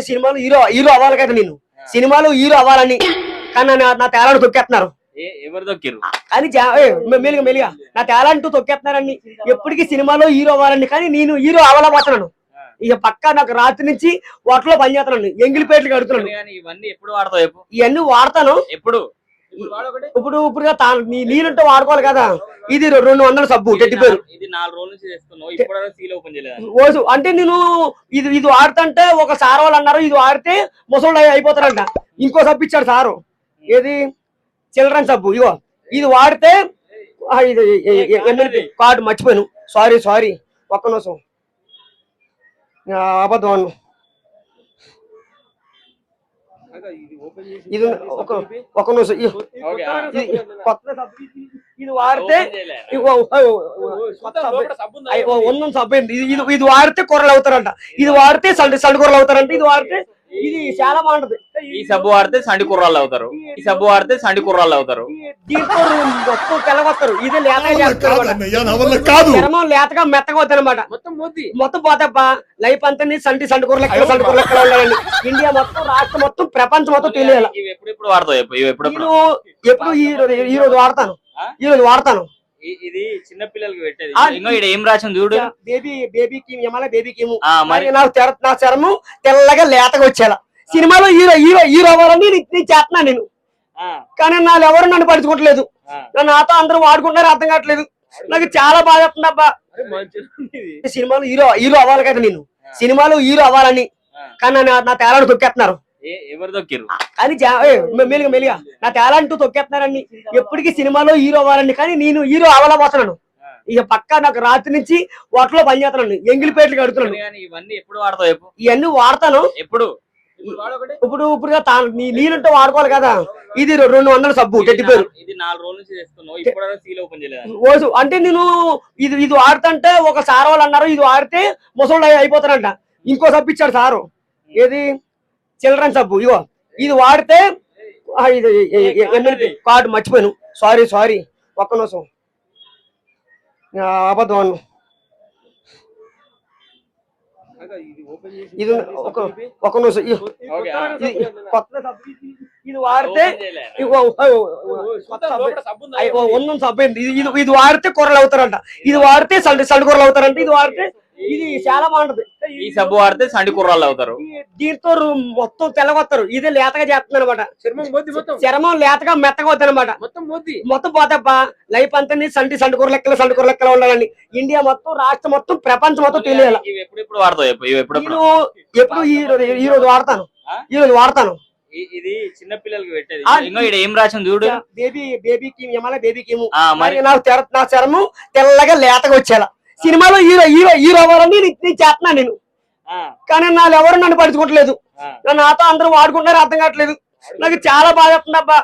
సినిమాలు hero hero అవ్వాలి కదా నేను సినిమాలు హీరో అవ్వాలని కానీ నా తేలాను తొక్కేస్తున్నారు మె- మెల్లిగా మెల్లిగా. నా టాలెంట్ తొక్కేస్తున్నారని ఎప్పటికీ సినిమాలో హీరో అవ్వాలని కానీ నేను హీరో అవ్వలేకపోతున్నాను. ఇక పక్కా నాకు రాత్రి నుంచి వాటిలో పనిచేస్తున్నాను. ఎంగిలిపేటలు కడుతున్నాను. కానీ ఇవన్నీ ఎప్పుడు వాడతావు ఇవన్నీ వాడతాను. ఎప్పుడు? ఇప్పుడు ఇప్పుడు నీ నీళ్ళంటే వాడుకోవాలి కదా. ఇది రెండు వందల సబ్బు గట్టి పేరు. ఇది నాలుగు రోజుల నుంచి చేస్తున్నావు. ఇప్పుడు సీల్ ఓపెన్ చేయలేదు? ఓసు అంటే నేను ఇది ఇది వాడుతుంటే ఒక సార్ వాళ్ళు అన్నారు ఇది వాడితే ముసలు అయిపోతారంట. ఇంకో సబ్బు ఇచ్చాడు సారు. ఏది? చిల్డ్రన్ సబ్బు ఇగో. ఇది వాడితే ఇది ఎమ్మెల్యే కార్డు మర్చిపోయాను. సారీ సారీ ఒక్క నిమిషం. అబద్ధం అన్ను ఇది ఒక ఒక నిమిషం ఇది వాడితే ఉన్నం సబ్బు? ఇది ఇది- ఇది వాడితే కూరలు అవుతారంట. ఇది వాడితే సండి సండి కూరలు అవుతారంట. ఇది వాడితే ఇది చాలా బాగుంటది. ఈ సబ్బు వాడితే సండి కుర్రాళ్ళు అవుతారు. ఈ సబ్బు వాడితే సండి కుర్రాళ్ళు అవుతారు. ఈ దీంతో మొత్తం తెల్లగొస్తారు ఇది కాదు చర్మం లేతగా మెత్తగా అవుతుంది అనమాట మొత్తం మోద్ది మొత్తం పోతప్ప లైఫ్ అంతా నీ సంటి సంటి కూర లెక్కలు సంటి కూర లెక్కలు ఉండాలండి ఇండియా మొత్తం రాష్ట్రం మొత్తం ప్రపంచం మొత్తం తెలియాలి ఎప్పుడు ఎప్పుడు వాడతావు? ఎప్పుడు ఈ రోజు ఈ రోజు వాడతాను? ఈ రోజు వాడతాను. ఇది చిన్న పిల్లలకి పెట్టేది. ఆ, ఇంకో ఇక్కడ ఏం రాసింది చూడు. బేబీ బేబీ కీమ్ ఎమల బేబీ కీము మరి. నాకు తెర నా చర్మం తెల్లగా లేతగా వచ్చేలా. సినిమాలో హీరో హీరో హీరో అవ్వాలని నేను నేను చేస్తున్నాను నేను? కానీ నాలు ఎవరు నన్ను పడుచుకోవట్లేదు ఆ. నా నాతో అందరూ వాడుకుంటారు అర్థం కావట్లేదు. నాకు చాలా బాధ అవుతుంది అబ్బా. సినిమాలు హీరో హీరో అవ్వాలి కదా నేను. సినిమాలు హీరో అవ్వాలని. కానీ నా నా తేలాను తొక్కేస్తున్నారు. ఎవరు మెల్లిగా మెల్లిగా. నా టాలెంట్ తొక్కేస్తున్నారని ఎప్పటికీ సినిమాలో హీరో అవ్వాలని కానీ నేను హీరో అవ్వలేకపోతున్నాను. ఇక పక్కా నాకు రాత్రి నుంచి వాటిలో పనిచేస్తున్నాను ఎంగిలిపేటలు కడుతున్నాను ఇవన్నీ ఎప్పుడు వాడతావు చెప్పు? ఇవన్నీ వాడతాను. ఎప్పుడు? ఇప్పుడు ఇప్పుడు నీళ్ళంటే వాడుకోవాలి కదా. ఇది రెండు వందల సబ్బు చేయలేదు? ఓసు అంటే నేను ఇది ఇది వాడుతుంటే ఒక సార్ వాళ్ళు అన్నారు ఇది వాడితే ముసలు అయిపోతారంట. ఇంకో సబ్బు ఇచ్చాడు సారు. ఏది? చిల్డ్రన్ సబ్బు ఇగో. ఇది వాడితే ఆ, ఇది ఎమ్మెల్యే కార్డు మర్చిపోయాను. Sorry sorry. ఒక్క నిమిషం. అబద్ధం అన్ను. ఇది ఒక ఒక నిమిషం ఇది వాడితే ఉన్నం సబ్బు ఏంది? ఇది వాడితే కూరలు అవుతారంట. ఇది వాడితే సండి సండి కూరలు అవుతారంట. ఇది వాడితే ఇది చాలా బాగుంటది. ఈ సబ్బు వాడితే సండి కుర్రాళ్ళు అవుతారు. దీంతో మొత్తం తెల్లగొస్తారు ఇది లేతగా చేస్తుంది అనమాట. చర్మం మోద్ది మొత్తం. చర్మం లేతగా మెత్తగా అవుతుంది అనమాట. మొత్తం మోద్ది. మొత్తం పోతప్ప లైఫ్ అంతా నీ సంటి సంటి కూర లెక్కలు సంటి కూర లెక్కలు ఉండాలని. ఇండియా మొత్తం రాష్ట్రం మొత్తం ప్రపంచం మొత్తం తెలియాలి. ఇవి ఎప్పుడు వాడతావు? నేను ఈ రోజు ఈ రోజు వాడతాను? ఈ రోజు వాడతాను. ఇది చిన్న పిల్లలకి పెట్టేది. ఆ, ఇంకో ఇక్కడ ఏం రాసింది చూడు. బేబీ బేబీ కీమ్ ఎమల బేబీ కీము మరి. నాకు నా చర్మం తెల్లగా లేతగా వచ్చేలా. సినిమాలో హీరో హీరో హీరో అవ్వాలని నేను నేను చేస్తున్నాను నేను. కానీ నాలు ఎవరు నన్ను పడుచుకోవట్లేదు నాతో అందరూ వాడుకుంటారు అర్థం కావట్లేదు. నాకు చాలా బాధ అబ్బా